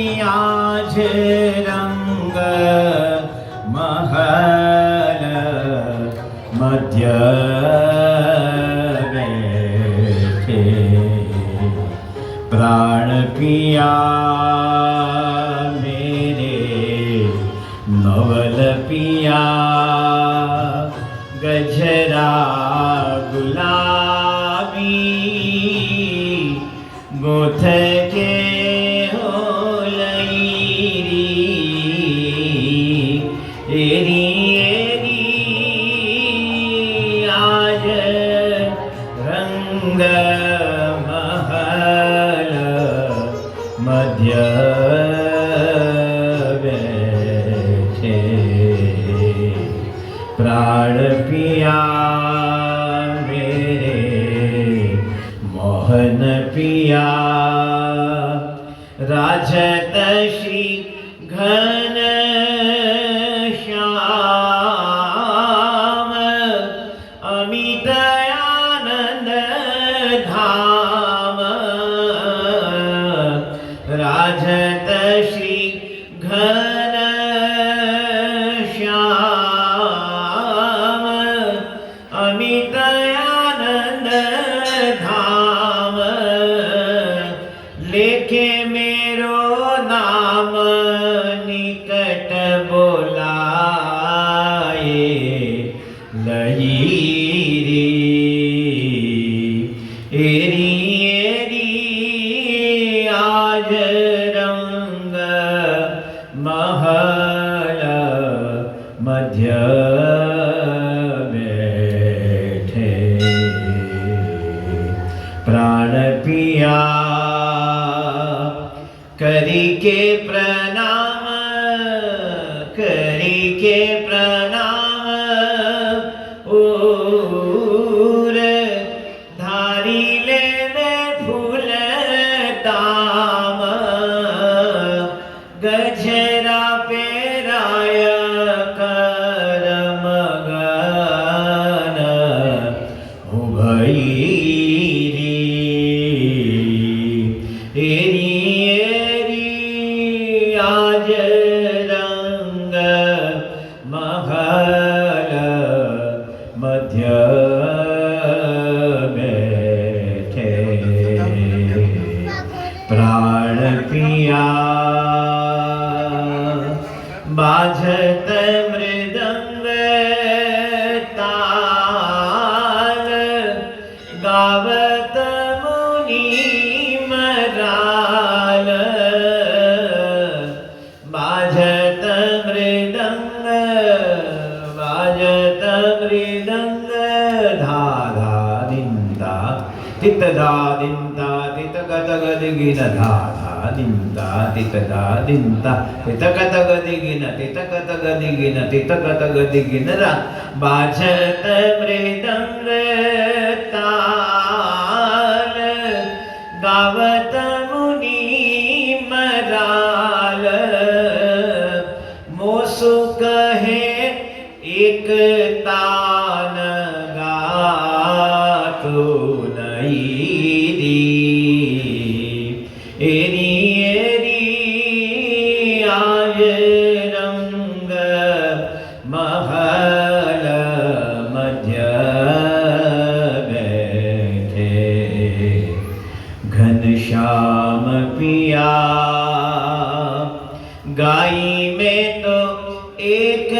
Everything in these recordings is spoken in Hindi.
आज रंग महल मध्य पिया मध्य बैठे प्राण पिया मेरे मोहन पिया राजत श्री घन लेखे मेरो नाम निकट बोलाए लहीरी एरी एरी आज रंग महल मध्य प्राण पिया करी के प्रणाम करी के प्रणाम। ओर धारी ले में फूल दाम, गजरा पेराय करम गान उभईरी धा धा दिंदा तित धा दिंदा तित गत गदिगिन धा धा दिंदा तित धा दिंदा तित गत गदिगिन तित गत गदिगिन तित गत गदिगिन रा बाजत मृदंग ताल एक तान गातो नहीं दी। एरी एरी रंग महल मध्य बैठे। घनश्याम पिया गाई में तो एक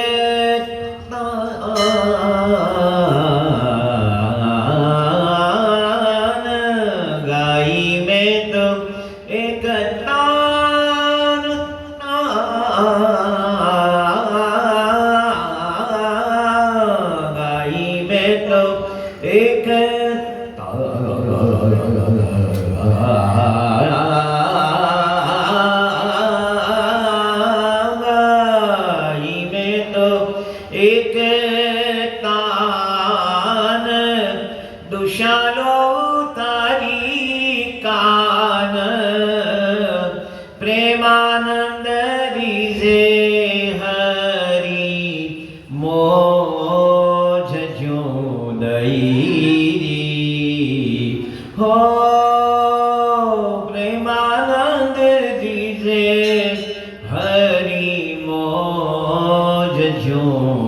એક તાન દુશાલો તારી કાન પ્રેમાનંદ રીઝે હરી, મોજ જો દઈ હો પ્રેમાનંદ રીઝે હરી, મોજ જો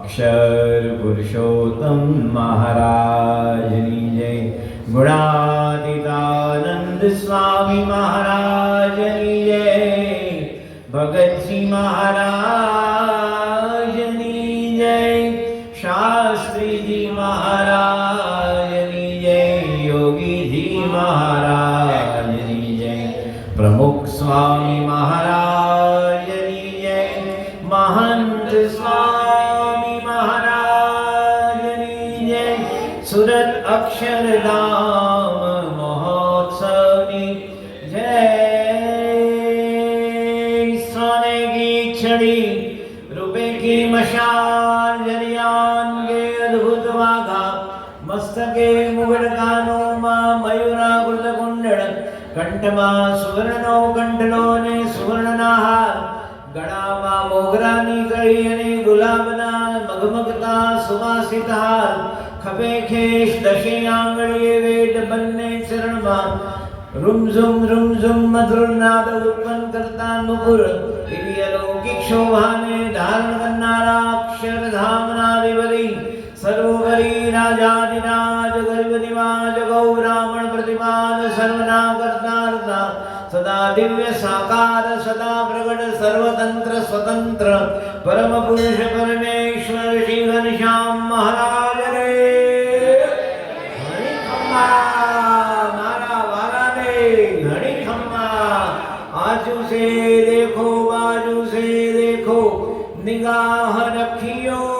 अक्षर पुरुषोत्तम महाराजनी जय। गुणातीतानंद स्वामी महाराजनी जय। भगत सिंह महाराजनी जय। शास्त्री जी महाराजनी जय। योगी जी महाराजनी जय। प्रमुख स्वामी महाराजनी जय। महंत स्वामी સુરત અક્ષરધામ મહોત્સવની જય સોને કી છડી રૂપે કી મશાલ જરિયાન કે અદ્ભુત વાઘા મસ્તકે મુગટ કાનોમાં મયુરા કૃત કુંડળ કંઠમાં સુવર્ણનો કંઠલો ને સુવર્ણના હાર ગળામાં મોગરાની કળી અને ગુલાબના મગમગતા સુવાસિત હાર खबे खेश दशे आंगड़िए वेद बनने चरण माँ रुम झुम रुम झुम, मधुर नाद उत्पन्न करता नुपुर। दिव्य लौकिक शोभा ने धारण करना राक्षर धाम नादिवरी राजा दिनाज गर्भ निवाज गौ ब्राह्मण प्रतिपाद सर्वना करता कर्तार्ता सदा दिव्य साकार, सदा प्रगट सर्वतंत्र स्वतंत्र परम पुरुष परमे से देखो बाजू से देखो निगाह रखियो।